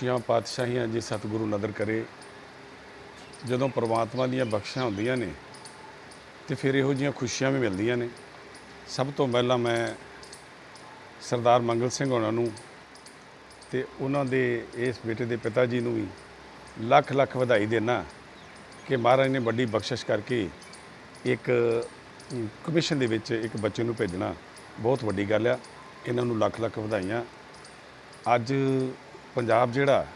ਖੁਸ਼ੀਆਂ, ਪਾਤਸ਼ਾਹੀਆਂ ਜੇ ਸਤਿਗੁਰੂ ਨਦਰ ਕਰੇ, ਜਦੋਂ ਪ੍ਰਮਾਤਮਾ ਦੀਆਂ ਬਖਸ਼ਾਂ ਹੁੰਦੀਆਂ ਨੇ, ਤੇ ਫਿਰ ਇਹੋ ਜਿਹੀਆਂ ਖੁਸ਼ੀਆਂ ਵੀ ਮਿਲਦੀਆਂ ਨੇ। ਸਭ ਤੋਂ ਪਹਿਲਾਂ ਮੈਂ ਸਰਦਾਰ ਮੰਗਲ ਸਿੰਘ ਹੋਣਾ ਨੂੰ ਤੇ ਉਹਨਾਂ ਦੇ ਇਸ ਬੇਟੇ ਦੇ ਪਿਤਾ ਜੀ ਨੂੰ ਵੀ ਲੱਖ ਲੱਖ ਵਧਾਈ ਦੇਣਾ ਕਿ ਮਹਾਰਾਜ ਨੇ ਵੱਡੀ ਬਖਸ਼ਿਸ਼ ਕਰਕੇ ਇੱਕ ਕਮਿਸ਼ਨ ਦੇ ਵਿੱਚ ਇੱਕ ਬੱਚੇ ਨੂੰ ਭੇਜਣਾ। ਬਹੁਤ ਵੱਡੀ ਗੱਲ ਆ। ਇਹਨਾਂ ਨੂੰ ਲੱਖ ਲੱਖ ਵਧਾਈਆਂ। ਅੱਜ ਪੰਜਾਬ ਜਿਹੜਾ,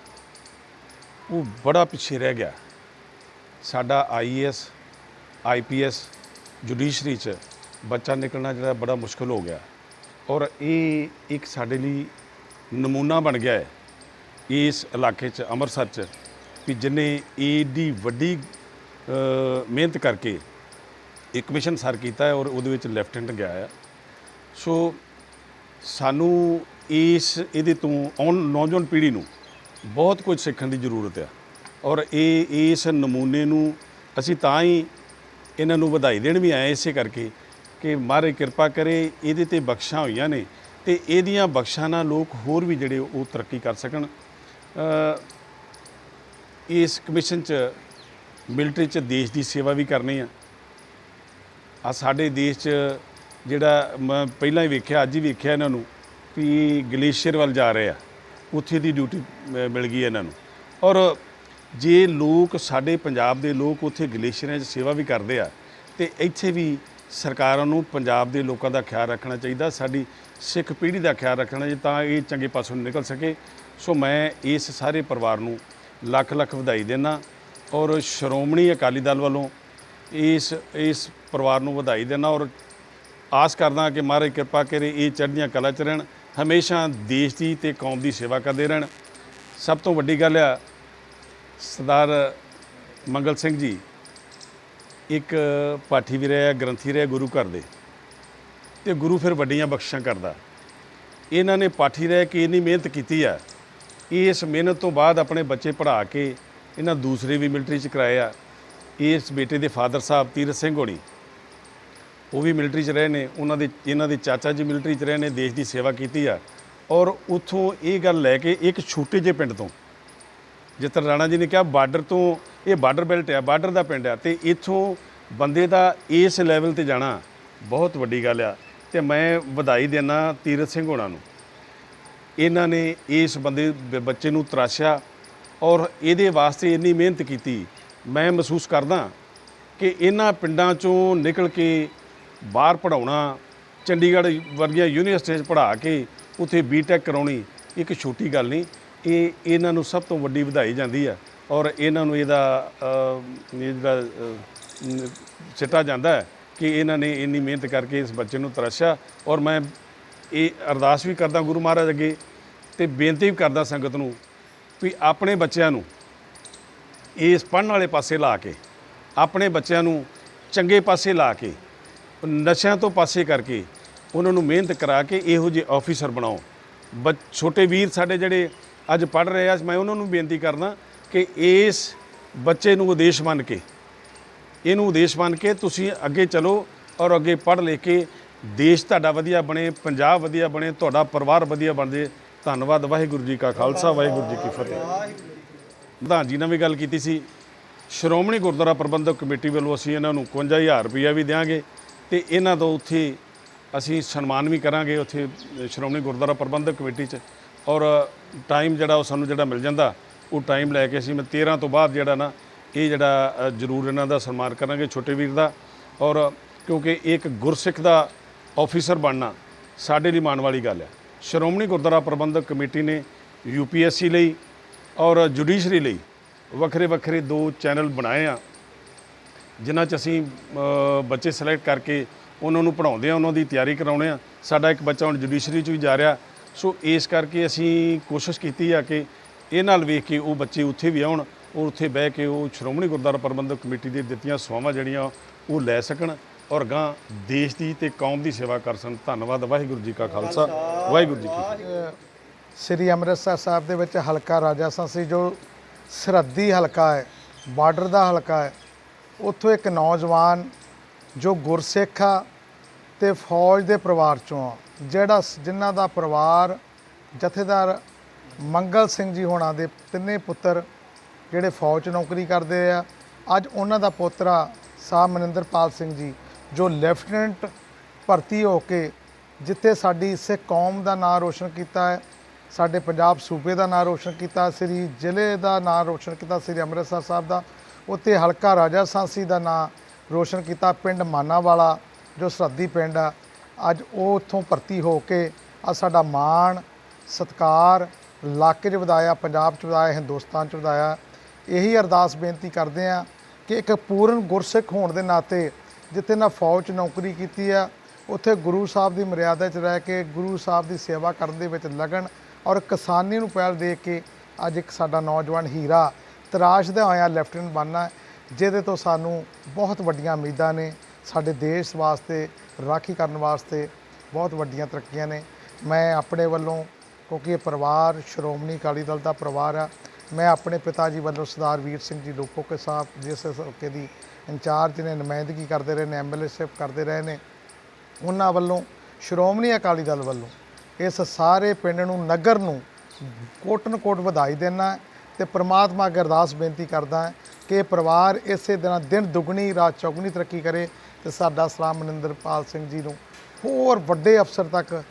ਉਹ ਬੜਾ ਪਿੱਛੇ ਰਹਿ ਗਿਆ। ਸਾਡਾ ਆਈਏਐਸ ਆਈਪੀਐਸ ਜੁਡੀਸ਼ਰੀ ਚ ਬੱਚਾ ਨਿਕਲਣਾ ਜਿਹੜਾ ਬੜਾ ਮੁਸ਼ਕਲ ਹੋ ਗਿਆ। ਔਰ ਇਹ ਇੱਕ ਸਾਡੇ ਲਈ ਨਮੂਨਾ ਬਣ ਗਿਆ ਹੈ ਇਸ ਇਲਾਕੇ ਚ, ਅੰਮ੍ਰਿਤਸਰ ਚ, ਵੀ ਜਿਨੇ ਏਡੀ ਵੱਡੀ ਮਿਹਨਤ ਕਰਕੇ ਇੱਕ ਮਿਸ਼ਨ ਸਰ ਕੀਤਾ ਹੈ ਔਰ ਉਹਦੇ ਵਿੱਚ ਲੈਫਟੀਨੈਂਟ ਗਿਆ ਹੈ ਸੋ ਸਾਨੂੰ ਇਸ ਇਹਦੇ ਤੋਂ ਆਉਣ ਨੌਜਵਾਨ ਪੀੜ੍ਹੀ ਨੂੰ ਬਹੁਤ ਕੁਝ ਸਿੱਖਣ ਦੀ ਜ਼ਰੂਰਤ ਹੈ ਔਰ ਇਹ ਇਸ ਨਮੂਨੇ ਨੂੰ ਅਸੀਂ ਤਾਂ ਹੀ ਇਹਨਾਂ ਨੂੰ ਵਧਾਈ ਦੇਣ ਵੀ ਆਏ ਇਸੇ ਕਰਕੇ ਕਿ ਮਹਾਰਾਜ ਕਿਰਪਾ ਕਰੇ, ਇਹਦੇ ਤੇ ਬਖਸ਼ਾਂ ਹੋਈਆਂ ਨੇ ਤੇ ਇਹਦੀਆਂ ਬਖਸ਼ਾਂ ਨਾਲ ਲੋਕ ਹੋਰ ਵੀ ਜਿਹੜੇ ਉਹ ਤਰੱਕੀ ਕਰ ਸਕਣ। ਇਸ ਕਮਿਸ਼ਨ 'ਚ ਮਿਲਟਰੀ 'ਚ ਦੇਸ਼ ਦੀ ਸੇਵਾ ਵੀ ਕਰਨੀ ਆ। ਆ ਸਾਡੇ ਦੇਸ਼ 'ਚ ਜਿਹੜਾ ਮੈਂ ਪਹਿਲਾਂ ਹੀ ਵੇਖਿਆ, ਅੱਜ ਹੀ ਵੇਖਿਆ ਇਹਨਾਂ ਨੂੰ। ਵੀ ਗਲੇਸ਼ੀਅਰ ਵੱਲ ਜਾ ਰਹੇ ਆ। ਉੱਥੇ ਦੀ ਡਿਊਟੀ ਮਿਲ ਗਈ ਇਹਨਾਂ ਨੂੰ। ਔਰ ਜੇ ਲੋਕ, ਸਾਡੇ ਪੰਜਾਬ ਦੇ ਲੋਕ ਉੱਥੇ ਗਲੇਸ਼ੀਅਰਾਂ 'ਚ ਸੇਵਾ ਵੀ ਕਰਦੇ ਆ, ਤੇ ਇੱਥੇ ਵੀ ਸਰਕਾਰਾਂ ਨੂੰ ਪੰਜਾਬ ਦੇ ਲੋਕਾਂ ਦਾ ਖਿਆਲ ਰੱਖਣਾ ਚਾਹੀਦਾ, ਸਾਡੀ ਸਿੱਖ ਪੀੜ੍ਹੀ ਦਾ ਖਿਆਲ ਰੱਖਣਾ ਚਾਹੀਦਾ ਤਾਂ ਇਹ ਚੰਗੇ ਪਾਸੋਂ ਨਿਕਲ ਸਕੇ। ਸੋ ਮੈਂ ਇਸ ਸਾਰੇ ਪਰਿਵਾਰ ਨੂੰ ਲੱਖ ਲੱਖ ਵਧਾਈ ਦੇਣਾ ਔਰ ਸ਼੍ਰੋਮਣੀ ਅਕਾਲੀ ਦਲ ਵੱਲੋਂ ਇਸ ਇਸ ਪਰਿਵਾਰ ਨੂੰ ਵਧਾਈ ਦੇਣਾ ਔਰ ਆਸ ਕਰਦਾ ਕਿ ਮਹਾਰਾਜ ਕਿਰਪਾ ਕਰੇ ਇਹ ਚੜ੍ਹਦੀਆਂ ਕਲਾ ਚ ਰਹਿਣ। ਹਮੇਸ਼ਾ ਦੇਸ਼ ਦੀ ਤੇ ਕੌਮ ਦੀ ਸੇਵਾ ਕਰਦੇ ਰਹਿਣ। ਸਭ ਤੋਂ ਵੱਡੀ ਗੱਲ ਆ, ਸਰਦਾਰ ਮੰਗਲ ਸਿੰਘ ਜੀ, ਇੱਕ ਪਾਠੀ ਵੀ ਰਿਹਾ ਗ੍ਰੰਥੀ ਰਿਹਾ ਗੁਰੂ ਘਰ ਦੇ। ਤੇ ਗੁਰੂ ਫਿਰ ਵੱਡੀਆਂ ਬਖਸ਼ਿਸ਼ਾਂ ਕਰਦਾ। ਇਹਨਾਂ ਨੇ ਪਾਠੀ ਰਹਿ ਕੇ ਇੰਨੀ ਮਿਹਨਤ ਕੀਤੀ ਆ। ਇਸ ਮਿਹਨਤ ਤੋਂ ਬਾਅਦ ਆਪਣੇ ਬੱਚੇ ਪੜ੍ਹਾ ਕੇ ਇਹਨਾਂ ਦੂਸਰੇ ਵੀ ਮਿਲਟਰੀ ਚ ਕਰਾਏ ਆ। ਇਸ ਬੇਟੇ ਦੇ ਫਾਦਰ ਸਾਹਿਬ ਤੀਰਥ ਸਿੰਘ ਹੋਣੀ ਉਹ ਵੀ ਮਿਲਟਰੀ 'ਚ ਰਹੇ ਨੇ, ਉਹਨਾਂ ਦੇ, ਇਹਨਾਂ ਦੇ ਚਾਚਾ ਜੀ ਮਿਲਟਰੀ 'ਚ ਰਹੇ ਨੇ, ਦੇਸ਼ ਦੀ ਸੇਵਾ ਕੀਤੀ ਆ। ਔਰ ਉੱਥੋਂ ਇਹ ਗੱਲ ਲੈ ਕੇ ਇੱਕ ਛੋਟੇ ਜਿਹੇ ਪਿੰਡ ਤੋਂ ਜਿਸ ਤਰ੍ਹਾਂ ਰਾਣਾ ਜੀ ਨੇ ਕਿਹਾ ਬਾਰਡਰ ਤੋਂ, ਇਹ ਬਾਰਡਰ ਬੈਲਟ ਆ, ਬਾਰਡਰ ਦਾ ਪਿੰਡ ਆ, ਤੇ ਇੱਥੋਂ ਬੰਦੇ ਦਾ ਇਸ ਲੈਵਲ ਤੇ ਜਾਣਾ ਬਹੁਤ ਵੱਡੀ ਗੱਲ ਆ। ਤੇ ਮੈਂ ਵਧਾਈ ਦੇਣਾ ਤੀਰਥ ਸਿੰਘ ਹੋਣਾ ਨੂੰ। ਇਹਨਾਂ ਨੇ ਇਸ ਬੰਦੇ ਬ- ਬੱਚੇ ਨੂੰ ਤਰਾਸ਼ਿਆ ਔਰ ਇਹਦੇ ਵਾਸਤੇ ਇੰਨੀ ਮਿਹਨਤ ਕੀਤੀ। ਮੈਂ ਮਹਿਸੂਸ ਕਰਦਾ ਕਿ ਇਹਨਾਂ ਪਿੰਡਾਂ ਚੋਂ ਨਿਕਲ ਕੇ ਬਾਹਰ ਪੜਾਉਣਾ ਚੰਡੀਗੜ੍ਹ ਵਰਗੀਆਂ ਯੂਨੀਵਰਸਿਟੀਆਂ 'ਚ ਪੜ੍ਹਾ ਕੇ ਉੱਥੇ ਬੀਟੈਕ ਕਰਾਉਣੀ ਇੱਕ ਛੋਟੀ ਗੱਲ ਨਹੀਂ, ਇਹ ਇਹਨਾਂ ਨੂੰ ਸਭ ਤੋਂ ਵੱਡੀ ਵਧਾਈ ਜਾਂਦੀ ਹੈ ਔਰ ਇਹਨਾਂ ਨੂੰ ਇਹਦਾ ਜਿਹੜਾ ਸਿੱਟਾ ਜਾਂਦਾ ਹੈ ਕਿ ਇਹਨਾਂ ਨੇ ਇੰਨੀ ਮਿਹਨਤ ਕਰਕੇ ਇਸ ਬੱਚੇ ਨੂੰ ਤਰਾਸ਼ਿਆ ਔਰ ਮੈਂ ਇਹ ਅਰਦਾਸ ਵੀ ਕਰਦਾ ਗੁਰੂ ਮਹਾਰਾਜ ਅੱਗੇ ਤੇ ਬੇਨਤੀ ਵੀ ਕਰਦਾ ਸੰਗਤ ਨੂੰ ਵੀ ਆਪਣੇ ਬੱਚਿਆਂ ਨੂੰ ਇਸ ਪੜ੍ਹਨ ਵਾਲੇ ਪਾਸੇ ਲਾ ਕੇ, ਆਪਣੇ ਬੱਚਿਆਂ ਨੂੰ ਚੰਗੇ ਪਾਸੇ ਲਾ ਕੇ ਨਸ਼ਿਆਂ ਤੋਂ ਪਾਸੇ ਕਰਕੇ ਉਹਨਾਂ ਨੂੰ ਮਿਹਨਤ ਕਰਾ ਕੇ ਇਹੋ ਜਿਹੇ ਆਫੀਸਰ ਬਣਾਓ। ਬ ਛੋਟੇ ਵੀਰ ਸਾਡੇ ਜਿਹੜੇ ਅੱਜ ਪੜ੍ਹ ਰਹੇ ਆ ਮੈਂ ਉਹਨਾਂ ਨੂੰ ਬੇਨਤੀ ਕਰਦਾ ਕਿ ਇਸ ਬੱਚੇ ਨੂੰ ਉਦੇਸ਼ ਮੰਨ ਕੇ, ਇਹਨੂੰ ਉਦੇਸ਼ ਮੰਨ ਕੇ ਤੁਸੀਂ ਅੱਗੇ ਚਲੋ ਔਰ ਅੱਗੇ ਪੜ੍ਹ ਲੈ ਕੇ ਦੇਸ਼ ਤੁਹਾਡਾ ਵਧੀਆ ਬਣੇ, ਪੰਜਾਬ ਵਧੀਆ ਬਣੇ, ਤੁਹਾਡਾ ਪਰਿਵਾਰ ਵਧੀਆ ਬਣ ਜੇ। ਧੰਨਵਾਦ, ਵਾਹਿਗੁਰੂ ਜੀ ਕਾ ਖਾਲਸਾ, ਵਾਹਿਗੁਰੂ ਜੀ ਕੀ ਫਤਿਹ। ਪ੍ਰਧਾਨ ਜੀ ਨਾਲ ਵੀ ਗੱਲ ਕੀਤੀ ਸੀ। ਸ਼੍ਰੋਮਣੀ ਗੁਰਦੁਆਰਾ ਪ੍ਰਬੰਧਕ ਕਮੇਟੀ ਵੱਲੋਂ ਅਸੀਂ ਇਹਨਾਂ ਨੂੰ 51000 ਰੁਪਇਆ ਵੀ ਦੇਵਾਂਗੇ ਤੇ ਇਹਨਾਂ ਤੋਂ ਉੱਥੇ ਅਸੀਂ ਸਨਮਾਨ ਵੀ ਕਰਾਂਗੇ ਉੱਥੇ ਸ਼੍ਰੋਮਣੀ ਗੁਰਦੁਆਰਾ ਪ੍ਰਬੰਧਕ ਕਮੇਟੀ 'ਚ। ਔਰ ਟਾਈਮ ਜਿਹੜਾ ਉਹ ਸਾਨੂੰ ਜਿਹੜਾ ਮਿਲ ਜਾਂਦਾ, ਉਹ ਟਾਈਮ ਲੈ ਕੇ ਅਸੀਂ ਮੈਂ 13 ਤੋਂ ਬਾਅਦ ਜਿਹੜਾ ਨਾ, ਇਹ ਜਿਹੜਾ ਜ਼ਰੂਰ ਇਹਨਾਂ ਦਾ ਸਨਮਾਨ ਕਰਾਂਗੇ ਛੋਟੇ ਵੀਰ ਦਾ। ਔਰ ਕਿਉਂਕਿ ਇੱਕ ਗੁਰਸਿੱਖ ਦਾ ਆਫੀਸਰ ਬਣਨਾ ਸਾਡੇ ਲਈ ਮਾਣ ਵਾਲੀ ਗੱਲ ਹੈ। ਸ਼੍ਰੋਮਣੀ ਗੁਰਦੁਆਰਾ ਪ੍ਰਬੰਧਕ ਕਮੇਟੀ ਨੇ ਯੂਪੀਐਸਸੀ ਲਈ ਔਰ ਜੁਡੀਸ਼ਰੀ ਲਈ ਵੱਖਰੇ ਵੱਖਰੇ ਦੋ ਚੈਨਲ ਬਣਾਏ ਆ। ਜਿਨ੍ਹਾਂ 'ਚ ਅਸੀਂ ਬੱਚੇ ਸਿਲੈਕਟ ਕਰਕੇ ਉਹਨਾਂ ਨੂੰ ਪੜ੍ਹਾਉਂਦੇ ਆ ਉਹਨਾਂ ਦੀ ਤਿਆਰੀ ਕਰਾਉਂਦੇ ਆ ਸਾਡਾ ਇੱਕ ਬੱਚਾ ਹੁਣ ਜੁਡੀਸ਼ਰੀ 'ਚ ਵੀ ਜਾ ਰਿਹਾ। ਸੋ ਇਸ ਕਰਕੇ ਅਸੀਂ ਕੋਸ਼ਿਸ਼ ਕੀਤੀ ਆ ਕਿ ਇਹ ਨਾਲ ਵੇਖ ਕੇ ਉਹ ਬੱਚੇ ਉੱਥੇ ਵੀ ਆਉਣ, ਔਰ ਉੱਥੇ ਬਹਿ ਕੇ ਉਹ ਸ਼੍ਰੋਮਣੀ ਗੁਰਦੁਆਰਾ ਪ੍ਰਬੰਧਕ ਕਮੇਟੀ ਦੇ ਦਿੱਤੀਆਂ ਸੇਵਾਵਾਂ ਜਿਹੜੀਆਂ ਉਹ ਲੈ ਸਕਣ, ਔਰ ਗਾਂ ਦੇਸ਼ ਦੀ ਤੇ ਕੌਮ ਦੀ ਸੇਵਾ ਕਰ ਸਕਣ। ਧੰਨਵਾਦ, ਵਾਹਿਗੁਰੂ ਜੀ ਕਾ ਖਾਲਸਾ। ਵਾਹਿਗੁਰੂ ਜੀ ਕੀ ਸ੍ਰੀ ਅੰਮ੍ਰਿਤਸਰ ਸਾਹਿਬ ਦੇ ਵਿੱਚ ਹਲਕਾ ਰਾਜਾ ਸੰਸੀ ਜੋ ਸਰਹੱਦੀ ਹਲਕਾ ਹੈ, ਬਾਰਡਰ ਦਾ ਹਲਕਾ ਹੈ ਉੱਥੋਂ ਇੱਕ ਨੌਜਵਾਨ ਜੋ ਗੁਰਸਿੱਖ ਆ ਤੇ ਫੌਜ ਦੇ ਪਰਿਵਾਰ ਚੋਂ ਆ, ਜਿਹੜਾ ਸ- ਜਿਨ੍ਹਾਂ ਦਾ ਪਰਿਵਾਰ ਜਥੇਦਾਰ ਮੰਗਲ ਸਿੰਘ ਜੀ ਹੋਣਾ ਦੇ ਤਿੰਨੇ ਪੁੱਤਰ ਜਿਹੜੇ ਫੌਜ 'ਚ ਨੌਕਰੀ ਕਰਦੇ ਆ, ਅੱਜ ਉਹਨਾਂ ਦਾ ਪੋਤਰਾ ਸ਼ਾਹ ਮਨਿੰਦਰਪਾਲ ਸਿੰਘ ਜੀ, ਜੋ ਲੈਫਟੀਨੈਂਟ ਭਰਤੀ ਹੋ ਕੇ ਜਿੱਥੇ ਸਾਡੀ ਸਿੱਖ ਕੌਮ ਦਾ ਨਾਂ ਰੋਸ਼ਨ ਕੀਤਾ ਹੈ, ਸਾਡੇ ਪੰਜਾਬ ਸੂਬੇ ਦਾ ਨਾਂ ਰੋਸ਼ਨ ਕੀਤਾ, ਸ੍ਰੀ ਜ਼ਿਲ੍ਹੇ ਦਾ ਨਾਂ ਰੋਸ਼ਨ ਕੀਤਾ, ਸ੍ਰੀ ਅੰਮ੍ਰਿਤਸਰ ਸਾਹਿਬ ਦਾ ਉੱਥੇ ਹਲਕਾ ਰਾਜਾ ਸਾਂਸੀ ਦਾ ਨਾਂ ਰੋਸ਼ਨ ਕੀਤਾ, ਪਿੰਡ ਮਾਨਾਵਾਲਾ, ਜੋ ਸਰਹੱਦੀ ਪਿੰਡ ਆ। ਅੱਜ ਉਹ ਉੱਥੋਂ ਭਰਤੀ ਹੋ ਕੇ ਆ ਸਾਡਾ ਮਾਣ, ਸਤਕਾਰ ਇਲਾਕੇ 'ਚ ਵਧਾਇਆ, ਪੰਜਾਬ 'ਚ ਵਧਾਇਆ, ਹਿੰਦੁਸਤਾਨ 'ਚ ਵਧਾਇਆ। ਇਹੀ ਅਰਦਾਸ ਬੇਨਤੀ ਕਰਦੇ ਆ ਕਿ ਇੱਕ ਪੂਰਨ ਗੁਰਸਿੱਖ ਹੋਣ ਦੇ ਨਾਤੇ ਜਿੱਥੇ ਨਾ ਫੌਜ 'ਚ ਨੌਕਰੀ ਕੀਤੀ ਆ, ਉੱਥੇ ਗੁਰੂ ਸਾਹਿਬ ਦੀ ਮਰਿਆਦਾ 'ਚ ਰਹਿ ਕੇ, ਗੁਰੂ ਸਾਹਿਬ ਦੀ ਸੇਵਾ ਕਰਨ ਦੇ ਵਿੱਚ ਲਗਨ ਔਰ ਕਿਸਾਨੀ ਨੂੰ ਪਹਿਲ ਦੇ ਕੇ ਅੱਜ ਇੱਕ ਸਾਡਾ ਨੌਜਵਾਨ ਹੀਰਾ ਤਰਾਸ਼ਦਿਆਂ ਹੋਇਆ, ਲੈਫਟੀਨੈਂਟ ਬਣਨਾ ਜਿਹਦੇ ਤੋਂ ਸਾਨੂੰ ਬਹੁਤ ਵੱਡੀਆਂ ਉਮੀਦਾਂ ਨੇ। ਸਾਡੇ ਦੇਸ਼ ਵਾਸਤੇ, ਰਾਖੀ ਕਰਨ ਵਾਸਤੇ ਬਹੁਤ ਵੱਡੀਆਂ ਤਰੱਕੀਆਂ ਨੇ। ਮੈਂ ਆਪਣੇ ਵੱਲੋਂ, ਕਿਉਂਕਿ ਇਹ ਪਰਿਵਾਰ, ਸ਼੍ਰੋਮਣੀ ਅਕਾਲੀ ਦਲ ਦਾ ਪਰਿਵਾਰ ਆ, ਮੈਂ ਆਪਣੇ ਪਿਤਾ ਜੀ ਵੱਲੋਂ ਸਰਦਾਰ ਵੀਰ ਸਿੰਘ ਜੀ ਲੋਕੋਕੇ ਸਾਹਿਬ, ਜਿਸ ਹਲਕੇ ਦੀ ਇੰਚਾਰਜ ਨੇ, ਨੁਮਾਇੰਦਗੀ ਕਰਦੇ ਰਹੇ ਨੇ ਐਮਐਲਏਸ਼ਿਪ ਕਰਦੇ ਰਹੇ ਨੇ, ਉਹਨਾਂ ਵੱਲੋਂ, ਸ਼੍ਰੋਮਣੀ ਅਕਾਲੀ ਦਲ ਵੱਲੋਂ ਇਸ ਸਾਰੇ ਪਿੰਡ ਨੂੰ, ਨਗਰ ਨੂੰ, ਕੋਟਨ ਕੋਟ ਵਧਾਈ ਦੇਣਾ ਤੇ ਪ੍ਰਮਾਤਮਾ ਅੱਗੇ ਅਰਦਾਸ ਬੇਨਤੀ ਕਰਦਾ ਕਿ ਇਹ ਪਰਿਵਾਰ ਇਸੇ ਤਰ੍ਹਾਂ ਦਿਨ ਦੁਗਣੀ, ਰਾਤ ਚੌਗਣੀ ਤਰੱਕੀ ਕਰੇ ਤੇ ਸਾਡਾ ਸਲਾਮ ਮਨਿੰਦਰਪਾਲ ਸਿੰਘ ਜੀ ਨੂੰ ਹੋਰ ਵੱਡੇ ਅਫਸਰ ਤੱਕ,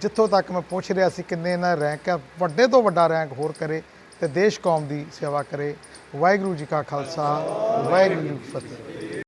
ਜਿੱਥੋਂ ਤੱਕ ਮੈਂ ਪੁੱਛ ਰਿਹਾ ਸੀ ਕਿੰਨੇ ਇਹਨਾਂ ਰੈਂਕ ਹੈ, ਵੱਡੇ ਤੋਂ ਵੱਡਾ ਰੈਂਕ ਹੋਰ ਕਰੇ ਤੇ ਦੇਸ਼ ਕੌਮ ਦੀ ਸੇਵਾ ਕਰੇ। ਵਾਹਿਗੁਰੂ ਜੀ ਕਾ ਖਾਲਸਾ, ਵਾਹਿਗੁਰੂ ਜੀ ਕੀ ਫਤਿਹ।